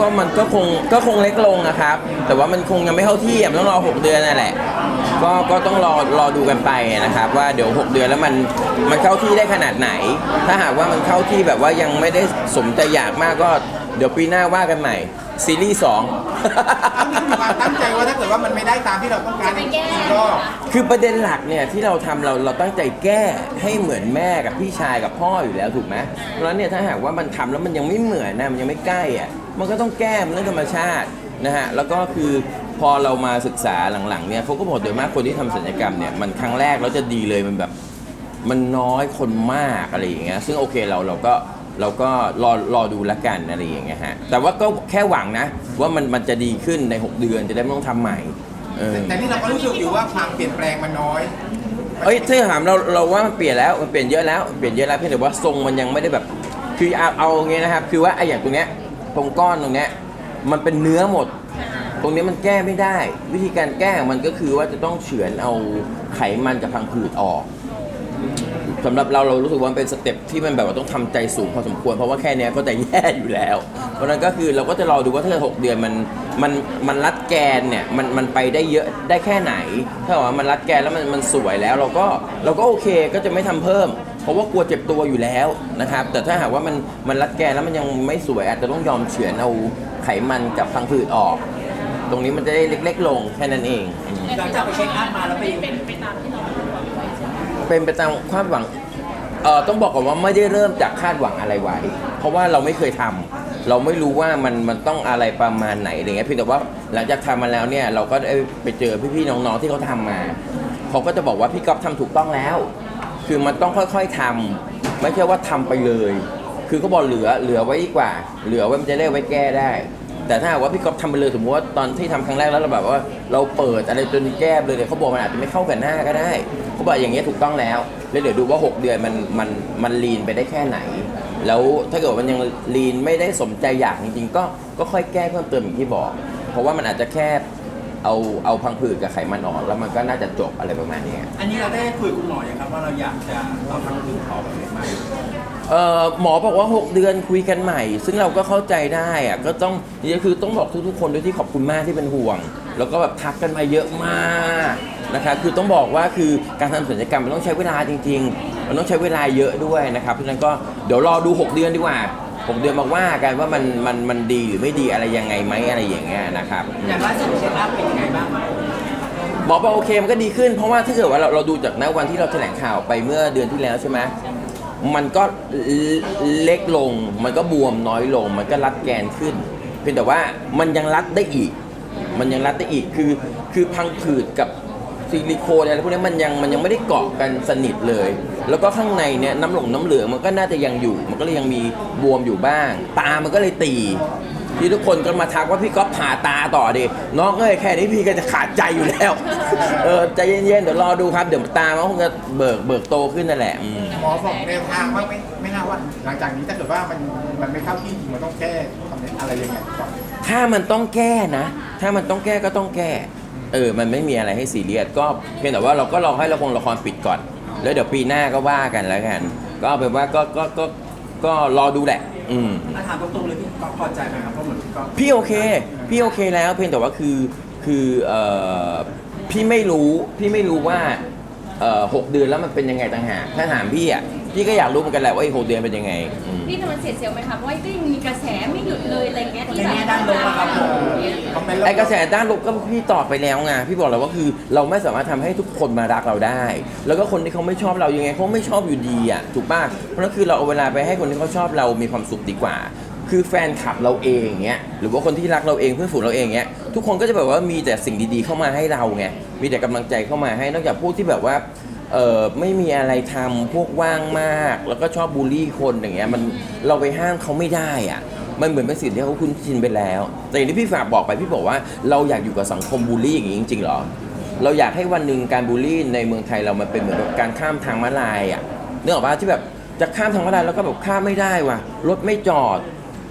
ก็มันก็คงก็คงเล็กลงนะครับ แต่ว่ามันคงยังไม่เข้าที่อะมันต้องรอ 6 เดือนนั่นแหละ ก็ก็ต้องรอรอดูกันไปนะครับ ว่าเดี๋ยว 6 เดือนแล้วมันมันเข้าที่ได้ขนาดไหน ถ้าหากว่ามันเข้าที่แบบว่ายังไม่ได้สมใจอยากมากก็ เดี๋ยวปีหน้าว่ากันใหม่ ซีรีส์สองมีความตั้งใจว่าถ้าเกิดว่ามันไม่ได้ตามที่เราต้องการอีกก็คือประเด็นหลักเนี่ยที่เราทำเราเราตั้งใจแก้ให้เหมือนแม่กับพี่ชายกับพ่ออยู่แล้วถูกไหมเพราะฉะนั้นเนี่ยถ้าหากว่ามันทำแล้วมันยังไม่เหมือนนะมันยังไม่ใกล้อะมันก็ต้องแก้มันเรื่องธรรมชาตินะฮะแล้วก็คือพอเรามาศึกษาหลังๆเนี่ยเขาก็บอกโดยมากคนที่ทำศัลยกรรมเนี่ยมันครั้งแรกแล้วจะดีเลยมันแบบ มันน้อยคนมากอะไรอย่างเงี้ยซึ่งโอเคเราเราก็ เราก็รอรอดูละกันอะไรอย่างเงี้ยฮะแต่ว่าก็แค่หวังนะ ว่ามันมันจะดีขึ้นใน 6 เดือนจะได้ไม่ต้องทำใหม่เออ แต่นี่เราก็รู้สึกอยู่ว่าความเปลี่ยนแปลงมันน้อย เอ้ยถ้าถามเราเราว่ามันเปลี่ยนแล้วมันเปลี่ยนเยอะแล้วเปลี่ยนเยอะแล้วเพียงแต่ว่าทรงมันยังไม่ได้แบบ คือเอาเอาอย่างเงี้ยนะครับ คือว่าไอ้อย่างตรงเนี้ยตรงก้อนตรงเนี้ยมันเป็นเนื้อหมด ตรงนี้มันแก้ไม่ได้ วิธีการแก้ของมันก็คือว่าจะต้องเฉือนเอาไขมันกับพังผืดออก สำหรับเราเรารู้สึกว่ามันเป็นสเต็ปที่มันแบบว่าต้องทำใจสูงพอสมควรเพราะว่าแค่เนี้ยก็จะแย่อยู่แล้ว เพราะฉะนั้นก็คือเราก็จะรอดูว่าถ้าเกิดหกเดือนมันมันมันรัดแกนเนี่ยมันมันไปได้เยอะได้แค่ไหน ถ้าว่ามันรัดแกนแล้วมันมันสวยแล้วเราก็เราก็โอเคก็จะไม่ทำเพิ่ม เพราะว่ากลัวเจ็บตัวอยู่แล้วนะครับ แต่ถ้าหากว่ามันมันรัดแกนแล้วมันยังไม่สวยอาจจะต้องยอมเฉือนเอาไขมันกับพังผืดออก ตรงนี้มันจะได้เล็ก ๆ ลงแค่นั้นเองอืมหลังจากไปเช็คอัพมาแล้วไปเป็นไปตามที่เรา เป็นไปตามควาดหวังเอ่อต้องบอกก่อนว่าไม่ได้เริ่มจากคาดหวังอะไรไว้ เพราะว่าเราไม่เคยทำเราไม่รู้ว่ามันมันต้องอะไรประมาณไหนอะไรเงี้ยเพียงแต่ว่าหลังจากทำมาแล้วเนี่ยเราก็ได้ไปเจอพี่ๆน้องๆที่เขาทำมาเขาก็จะบอกว่าพี่ก๊อฟทำถูกต้องแล้ว คือมันต้องค่อยๆทำไม่ใช่ว่าทำไปเลย คือเขาบอกเหลือเหลือไว้ดีกว่า เหลือไว้มันจะได้ไว้แก้ได้ แต่ถ้าหากว่าพี่ก๊อฟทำไปเลยสมมติว่าตอนที่ทำครั้งแรกแล้วเราแบบว่า เราเปิดอะไรจนแก้เลยเนี่ยเขาบอกมันอาจจะไม่เข้ากับหน้าก็ได้ เขาบอกอย่างเงี้ยถูกต้องแล้วแล้วเดี๋ยวดูว่า 6 เดือนมันมันมันลีนไปได้แค่ไหน แล้วถ้าเกิดมันยังลีนไม่ได้สมใจอยากจริงๆก็ก็ค่อยแก้เพิ่มเติมอย่างที่บอก เพราะว่ามันอาจจะแค่เอาเอาพังผืดกับไขมันออกแล้วมันก็น่าจะจบอะไรประมาณเนี้ย อันนี้เราได้คุยกับคุณหมอยังครับว่าเราอยากจะเอาทางอื่นออกแบบไหน เอ่อหมอบอกว่า 6 เดือนคุยกันใหม่ ซึ่งเราก็เข้าใจได้อะก็ต้องนี่คือต้องบอกทุกๆคนด้วยที่ขอบคุณมากที่เป็นห่วง แล้วก็แบบทักกันมาเยอะมากนะครับคือต้องบอกว่าคือการทำศัลยกรรมมันต้องใช้เวลาจริง ๆ มันต้องใช้เวลาเยอะด้วยนะครับเพราะฉะนั้นก็เดี๋ยวรอดู 6 เดือนดีกว่า 6 เดือนมาว่ากันว่ามันมันมันดีหรือไม่ดีอะไรยังไงไหมอะไรอย่างเงี้ยนะครับ อย่างล่าสุดเช็คอัพเป็นยังไงบ้างครับหมอบอกโอเคมันก็ดีขึ้นเพราะว่าถ้าเกิดว่าเราเราดูจากณวันที่เราแถลงข่าวไปเมื่อเดือนที่แล้วใช่ไหม มันก็เล็กลง มันก็บวมน้อยลง มันก็รัดแกนขึ้น เพียงแต่ว่ามันยังรัดได้อีก มันยังรัดได้อีกคือคือพังผืดกับซิลิโคนอะไรพวกนี้มันยังมันยังไม่ได้เกาะกันสนิทเลย แล้วก็ข้างในเนี่ยน้ำหลงน้ำเหลืองมันก็น่าจะยังอยู่ มันก็เลยยังมีบวมอยู่บ้าง ตามันก็เลยตี ที่ทุกคนก็มาทักว่าพี่ก๊อฟผ่าตาต่อดิน้องเอ้ยแค่นี้พี่ก็จะขาดใจอยู่แล้ว เออใจเย็นๆเดี๋ยวรอดูครับเดี๋ยวตามันคงจะเบิกเบิกโตขึ้นนั่นแหละอืม หมอบอกแนวทางว่าไม่ไม่น่าว่าหลังจากนี้ถ้าเกิดว่ามันมันไม่เข้าที่จริงมันต้องแก้ทำอะไรยังไงก่อน ถ้ามันต้องแก้นะ ถ้ามันต้องแก้ก็ต้องแก้ เออ มันไม่มีอะไรให้ซีเรียส ก็เพียงแต่ว่าเราก็รอให้ละครละครปิดก่อน แล้วเดี๋ยวปีหน้าก็ว่ากันแล้วกัน ก็เอาเป็นว่าก็ก็ก็ก็รอดูแหละ อืมถ้าถามตรงๆเลยพี่ก็พอใจไหมครับเพราะเหมือนก็พี่โอเค พี่โอเคแล้วเพียงแต่ว่าคือคือเอ่อพี่ไม่รู้พี่ไม่รู้ว่าเอ่อหกเดือนแล้วมันเป็นยังไงต่างหากถ้าถามพี่อะ พี่ก็อยากรู้เหมือนกันแหละว่าอีกหกเดือนเป็นยังไงอืม พี่ทำมันเสียเซลลไหมคะเพราะว่าก็ยังมีกระแสไม่หยุดเลยอะไรเงี้ยที่ในแบบแง่ด้านลบอะครับผมคอมเมนต์ไอกระแสด้านลบก็พี่ตอบไปแล้วไงพี่บอกแล้วว่าคือเราไม่สามารถทำให้ทุกคนมารักเราได้ แล้วก็คนที่เขาไม่ชอบเรายังไงเขาไม่ชอบอยู่ดีอะถูกป่ะเพราะนั่นคือเราเอาเวลาไปให้คนที่เขาชอบเรามีความสุขดีกว่า คือแฟนคลับเราเองเงี้ยหรือว่าคนที่รักเราเองเพื่อนฝูงเราเองเงี้ยทุกคนก็จะแบบว่ามีแต่สิ่งดีๆเข้ามาให้เราไงมีแต่กำลังใจเข้ามาให้นอกจากพวกที่แบบว่า เออไม่มีอะไรทำพวกว่างมาก แล้วก็ชอบบูลลี่คนอย่างเงี้ยมันเราไปห้ามเขาไม่ได้อะมันเหมือนเป็นสิ่งที่เขาคุ้นชินไปแล้ว แต่อย่างที่พี่ฝากบอกไปพี่บอกว่าเราอยากอยู่กับสังคมบูลลี่อย่างนี้จริงๆหรอ เราอยากให้วันหนึ่งการบูลลี่ในเมืองไทยเรามันเป็นเหมือนแบบการข้ามทางม้าลายอะนึกออกปะที่แบบจะข้ามทางม้าลายแล้วก็แบบข้ามไม่ได้ว่ะรถไม่จอด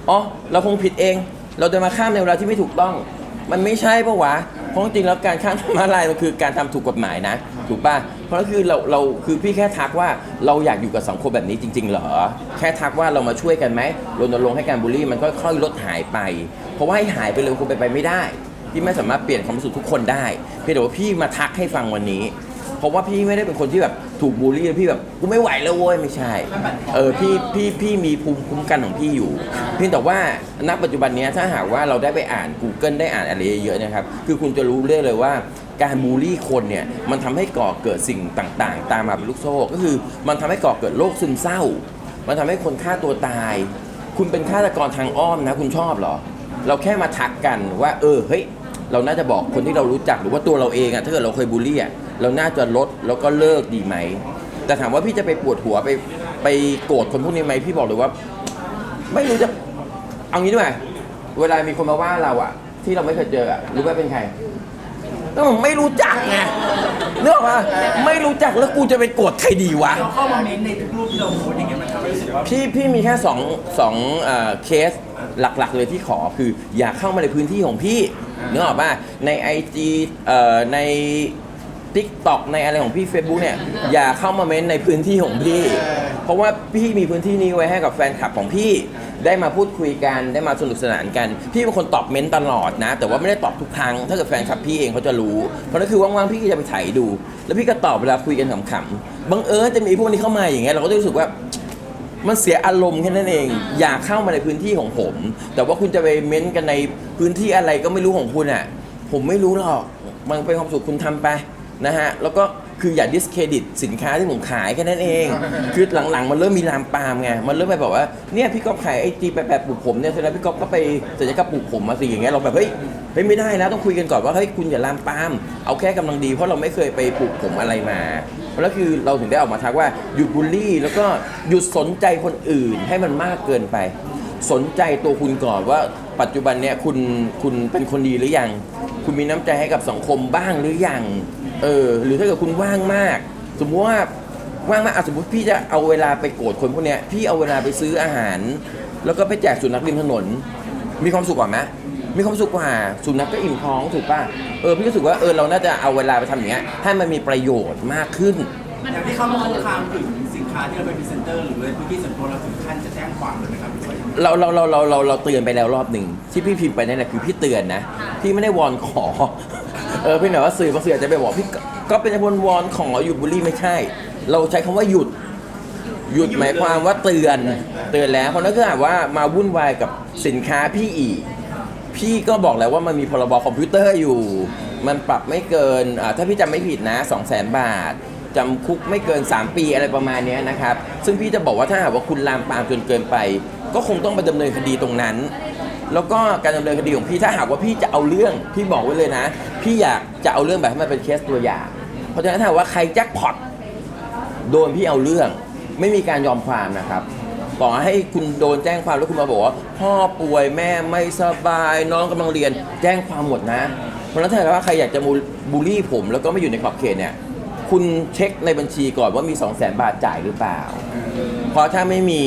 อ๋อเราคงผิดเอง เราเดินมาข้ามในเวลาที่ไม่ถูกต้อง มันไม่ใช่ปะวะ เพราะจริงๆแล้วการข้ามทางม้าลายมันคือการทำถูกกฎหมายนะ ถูกป่ะ เพราะฉะนั้นคือเราเราคือพี่แค่ทักว่าเราอยากอยู่กับสังคมแบบนี้จริง ๆ เหรอ แค่ทักว่าเรามาช่วยกันไหมรณรงค์ให้การบูลลี่มันค่อยๆลดหายไป เพราะว่าให้หายไปเร็วคงไปนไปไม่ได้พี่ไม่สามารถเปลี่ยนความรู้สึกทุกคนได้ เพียงแต่ว่าพี่มาทักให้ฟังวันนี้ เพราะว่าพี่ไม่ได้เป็นคนที่แบบถูกบูลลี่แล้วพี่แบบกูไม่ไหวแล้วเว้ยไม่ใช่ เออพี่พี่พี่มีภูมิคุ้มกันของพี่อยู่ เพียงแต่ว่าณปัจจุบันเนี้ยถ้าหากว่าเราได้ไปอ่าน Google ได้อ่านอะไรเยอะๆนะครับ คือคุณจะรู้เรื่องเลยว่า การบูลลี่คนเนี่ยมันทำให้ก่อเกิดสิ่งต่างๆ ตามมาเป็นลูกโซ่ ก็คือมันทำให้ก่อเกิดโรคซึมเศร้า มันทำให้คนฆ่าตัวตาย คุณเป็นฆาตกรทางอ้อมนะ คุณชอบเหรอ เราแค่มาทักกันว่า เออเฮ้ยเราน่าจะบอกคนที่เรารู้จักหรือว่าตัวเราเองอะถ้าเกิดเราเคยบูลลี่อะ เราน่าจะลดแล้วก็เลิกดีไหม แต่ถามว่าพี่จะไปปวดหัวไปไปโกรธคนพวกนี้ไหมพี่บอกเลยว่า ไม่รู้จะเอางี้ดีกว่าเวลามีคนมาว่าเราอะที่เราไม่เคยเจออะรู้ไหมเป็นใครก็ไม่รู้จักไงเรื่องว่าไม่รู้จักแล้วกูจะไปโกรธใครดีวะเราเข้ามาเม้นต์ในทุกรูปที่เราโพสต์อย่างเงี้ยมันทำให้รู้สึกว่าพี่พี่มีแค่สองสองเอ่อเคสหลักๆเลยที่ขอคือ อย่าเข้ามาในพื้นที่ของพี่นึกออกป่ะใน IG เอ่อใน t ิ k t o k ในอะไรของพี่ Facebook เนี่ย อย่าเข้ามาเม้นในพื้นที่ของพี่ เพราะว่าพี่มีพื้นที่นี้ไว้ให้กับแฟนคลับของพี่ ได้มาพูดคุยกันได้มาสนุกสนานกัน พี่เป็นคนตอบเม้นตลอดนะ แต่ว่าไม่ได้ตอบทุกครั้ง ถ้าเกิดแฟนคลับพี่เองเขาจะรู้ เพราะนั่นคือว่างๆพี่ก็จะไปถ่ายดู แล้วพี่ก็ตอบเวลาคุยกันขำๆบังเอิญจะมีพวกนี้เข้ามาอย่างเงี้ยเราก็จะรู้สึกว่ามันเสียอารมณ์แค่นั้นเอง อยากเข้ามาในพื้นที่ของผม แต่ว่าคุณจะไปเม้นต์กันในพื้นที่อะไรก็ไม่รู้ของคุณอะ ผมไม่รู้หรอก มันเป็นความสุขคุณทำไป นะฮะแล้วก็คืออย่าดิสเครดิตสินค้าที่ผมขายแค่นั้นเอง คือหลังๆ มันเริ่มมีลามปามไงมันเริ่มไปบอกว่าเนี่ยพี่ก๊อฟขายไอจีแปะๆปลูกผมเนี่ยเสร็จแล้วพี่ก๊อฟก็ไปศัลยกรรมปลูกผมมาสิอย่างเงี้ยเราแบบเฮ้ยเฮ้ยไม่ได้นะต้องคุยกันก่อนว่าเฮ้ยคุณอย่าลามปาม เอาแค่กำลังดี เพราะเราไม่เคยไปปลูกผมอะไรมาเพราะแล้วคือเราถึงได้ออกมาทักว่าหยุดบูลลี่ แล้วก็หยุดสนใจคนอื่นให้มันมากเกินไป สนใจตัวคุณก่อนว่าปัจจุบันเนี้ยคุณคุณเป็นคนดีหรือยังคุณมีน้ำใจให้กับสังคมบ้างหรือยัง เออ หรือถ้าเกิดคุณว่างมาก สมมติว่าว่างมากอะสมมติพี่จะเอาเวลาไปโกรธคนพวกเนี้ยพี่เอาเวลาไปซื้ออาหาร แล้วก็ไปแจกสุนัขริมถนน มีความสุขกว่าไหมมีความสุขกว่าสุนัขก็อิ่มท้องถูกป่ะเออพี่รู้สึกว่าเออเราน่าจะเอาเวลาไปทำอย่างเงี้ยให้มันมีประโยชน์มากขึ้น อย่างที่เขามาคุกคามถึงสินค้าที่เราเป็นพรีเซนเตอร์หรือในพื้นที่ส่วนตัวเราถึงขั้นจะแจ้งความเลยไหมครับพี่บอยเราเราเราเราเราเราเตือนไปแล้วรอบหนึ่งที่พี่พิมพ์ไปนั่นแหละคือพี่เตือนนะพี่ไม่ได้วอนขอ เออพี่หน่อยว่าสื่อบางสื่ออาจจะไปบอกพี่ก็ก็เป็นคนวอนขอหยุดบุลลี่ไม่ใช่ เราใช้คำว่าหยุด หยุดหมายความว่าเตือนเตือนแล้วเพราะนั่นคือหากว่ามาวุ่นวายกับสินค้าพี่อีกพี่ก็บอกแล้วว่ามันมีพรบคอมพิวเตอร์อยู่ มันปรับไม่เกินอ่าถ้าพี่จำไม่ผิดนะ 2 0 0 0 0 0 บาทจำคุกไม่เกิน 3 ปีอะไรประมาณเนี้ยนะครับ ซึ่งพี่จะบอกว่าถ้าหากว่าคุณลามปามจนเกินไป ก็คงต้องไปดำเนินคดีตรงนั้น แล้วก็การดำเนินคดีของพี่ถ้าหากว่าพี่จะเอาเรื่องพี่บอกไว้เลยนะ พี่อยากจะเอาเรื่องแบบให้มันเป็นเคสตัวอย่าง เพราะฉะนั้นถ้าว่าใครแจ็คพอตโดนพี่เอาเรื่อง ไม่มีการยอมความนะครับต่อให้คุณโดนแจ้งความแล้วคุณมาบอกว่าพ่อป่วยแม่ไม่สบายน้องกำลังเรียนแจ้งความหมดนะ เพราะฉะนั้นถ้าว่าใครอยากจะบูลลี่ผม แล้วก็ไม่อยู่ในขอบเขตเนี่ยคุณเช็คในบัญชีก่อนว่ามี 2 0 0 0 0 0 บาทจ่ายหรือเปล่า เพราะถ้าไม่มี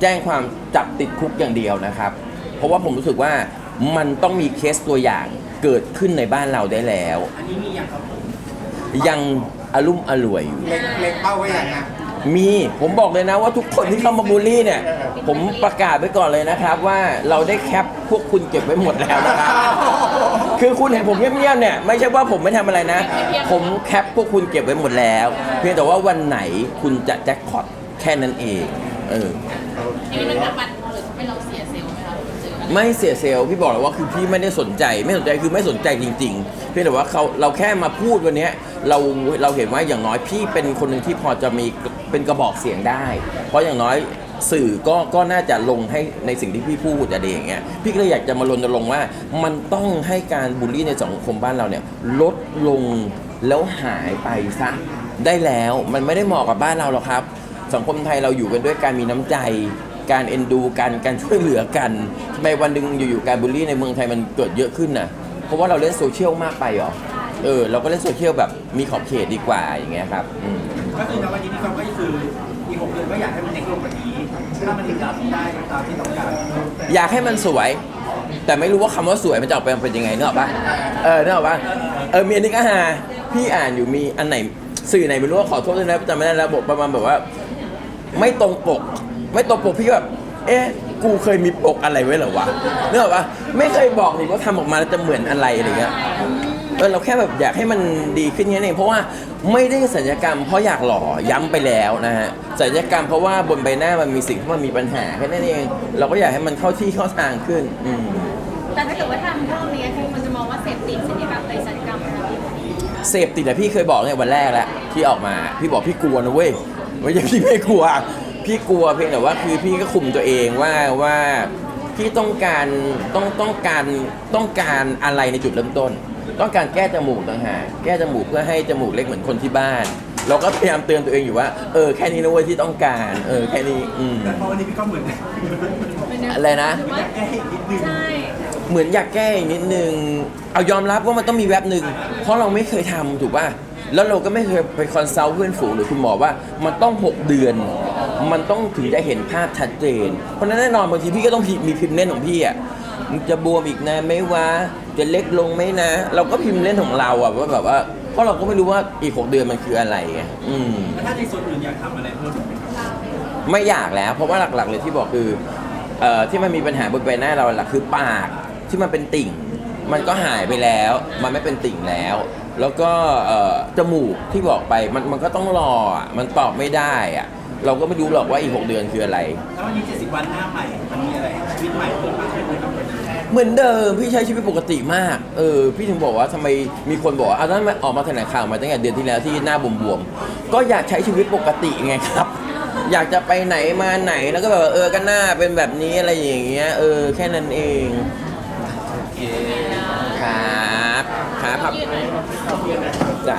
แจ้งความจับติดคุกอย่างเดียวนะครับ เพราะว่าผมรู้สึกว่ามันต้องมีเคสตัวอย่างเกิดขึ้นในบ้านเราได้แล้ว อันนี้มีอย่างครับผมยังอารมุ่มอร่วยอยู่ เล็งเล็งเป้าไว้อย่างนะมีผมบอกเลยนะว่าทุกคนที่เข้ามาบูลลี่เนี่ย ผมประกาศไว้ก่อนเลยนะครับ ว่าเราได้แคปพวกคุณเก็บไว้หมดแล้วนะครับคือคุณเห็นผมเงียบๆเนี่ยไม่ใช่ว่าผมไม่ทำอะไรนะ ผมแคปพวกคุณเก็บไว้หมดแล้ว เพียงแต่ว่าวันไหนคุณจะแจ็คพอตแค่นั้นเองเออ ทีนี้มันจะมันหรือไม่เราเสี ไม่เสียเซลล์พี่บอกเลยว่าคือพี่ไม่ได้สนใจ ไม่สนใจคือไม่สนใจจริงๆเพียงแต่ว่าเขาเราแค่มาพูดวันนี้เราเราเห็นว่าอย่างน้อยพี่เป็นคนหนึ่งที่พอจะมีเป็นกระบอกเสียงได้ เพราะอย่างน้อยสื่อก็ก็น่าจะลงให้ในสิ่งที่พี่พูดอะไรอย่างเงี้ยพี่ก็เลยอยากจะมารณรงค์ว่า มันต้องให้การบูลลี่ในสังคมบ้านเราเนี่ยลดลงแล้วหายไปซะได้แล้วมันไม่ได้เหมาะกับบ้านเราหรอกครับ สังคมไทยเราอยู่กันด้วยการมีน้ำใจ การเอ็นดูกันการช่วยเหลือกันทำไมวันหนึ่งอยู่ๆการบูลลี่ในเมืองไทยมันเกิดเยอะขึ้นน่ะเพราะว่าเราเล่นโซเชียลมากไปเหรอเออเราก็เล่นโซเชียลแบบมีขอบเขตดีกว่าอย่างเงี้ยครับอืมก็คือณวันนี้พี่ก๊อฟก็คืออีกหกเดือนก็อยากให้มันเล็กลงกว่านี้ถ้ามันถึงรับได้ตามที่ต้องการอยากให้มันสวย แต่ไม่รู้ว่าคำว่าสวยมันจะออกไปเป็นยังไงเนกอะปะเออนึกออกปะเออมีอันนี้ก็ฮาพี่อ่านอยู่มีอันไหนสื่อไหนไม่รู้ว่าขอโทษด้วยนะจำไม่ได้แล้วบอกประมาณแบบว่า ไม่ตรงปก ไม่ตรงปกพี่ก็แบบเอ๊ะกูเคยมีปกอะไรไว้เหรอวะนึกออกปะไม่เคยบอกนี่ว่าทำออกมาแล้วจะเหมือนอะไรอะไรเงี้ยเออเราแค่แบบอยากให้มันดีขึ้นแค่นั้นเองเพราะว่าไม่ได้สัญญกรรม เพราะอยากหล่อย้ำไปแล้วนะฮะสัญญกรรมเพราะว่าบนใบหน้ามันมีสิ่งที่มันมีปัญหาแค่นั้นเอง เราก็อยากให้มันเข้าที่เข้าทางขึ้นอืมแต่ถ้าเกิดว่าทำรอบนี้คือมันจะมองว่าเสพติดศัลยกรรมไปศัลยกรรมอะไรเสพติดอะพี่เคยบอกเนี่ยวันแรกแล้วที่ออกมา พี่บอกพี่กลัวนะเว้ยไม่ใช่พี่ไม่กลัว พี่กลัวเพียงแต่ว่าคือพี่ก็คุมตัวเองว่าว่าพี่ต้องการต้องต้องการต้องการอะไรในจุดเริ่มต้น ต้องการแก้จมูกต่างหากแก้จมูกเพื่อให้จมูกเล็กเหมือนคนที่บ้าน เราก็พยายามเตือนตัวเองอยู่ว่าเออแค่นี้นะเว้ยที่ต้องการเออแค่นี้อืมแต่พอวันนี้พี่ก็เหมือนอะไรนะหรือว่าแก้อีกนิดนึงใช่เหมือนอยากแก้อีกนิดนึง เอายอมรับว่ามันต้องมีแว็บหนึ่งเพราะเราไม่เคยทำถูกป่ะแล้วเราก็ไม่เคยไปคอนซัลท์เพื่อนฝูงหรือคุณหมอว่ามันต้อง 6 เดือน มันต้องถึงจะเห็นภาพชัดเจน เพราะฉะนั้นแน่นอนบางทีพี่ก็ต้องมีพิมพ์เล่นของพี่อะมันจะบวมอีกนะไหม่วะจะเล็กลงไหมนะ เราก็พิมพ์เล่นของเราอะว่าแบบว่าเพราะเราก็ไม่รู้ว่าอีก6เดือนมันคืออะไรไงอืมแล้วถ้าในส่วนอื่นอยากทำอะไรเพิ่มไหมครับไม่อยากแล้ว เพราะว่าหลักๆเลยที่บอกคือเอ่อที่มันมีปัญหาบนใบหน้าเราหลักคือปากที่มันเป็นติ่ง มันก็หายไปแล้ว มันไม่เป็นติ่งแล้ว แล้วก็เอ่อจมูกที่บอกไปมันมันก็ต้องรออะมันตอบไม่ได้อะ เราก็ไม่รู้หรอกว่าอีก 6 เดือนคืออะไร แล้ววันนี้70 วันหน้าใหม่ มันมีอะไรชีวิตใหม่เพิ่มมากขึ้นไหมครับเหมือนเดิมพี่ใช้ชีวิตปกติมาก เออ พี่ถึงบอกว่าทำไมมีคนบอกว่าเอานั้นออกมาแถลงข่าวมาตั้งแต่เดือนที่แล้วที่หน้าบวมๆ ก็อยากใช้ชีวิตปกติไงครับ อยากจะไปไหนมาไหนแล้วก็แบบว่าเออก็หน้าเป็นแบบนี้อะไรอย่างเงี้ย เออ แค่นั้นเอง โอเคครับ ครับครับจ้ะ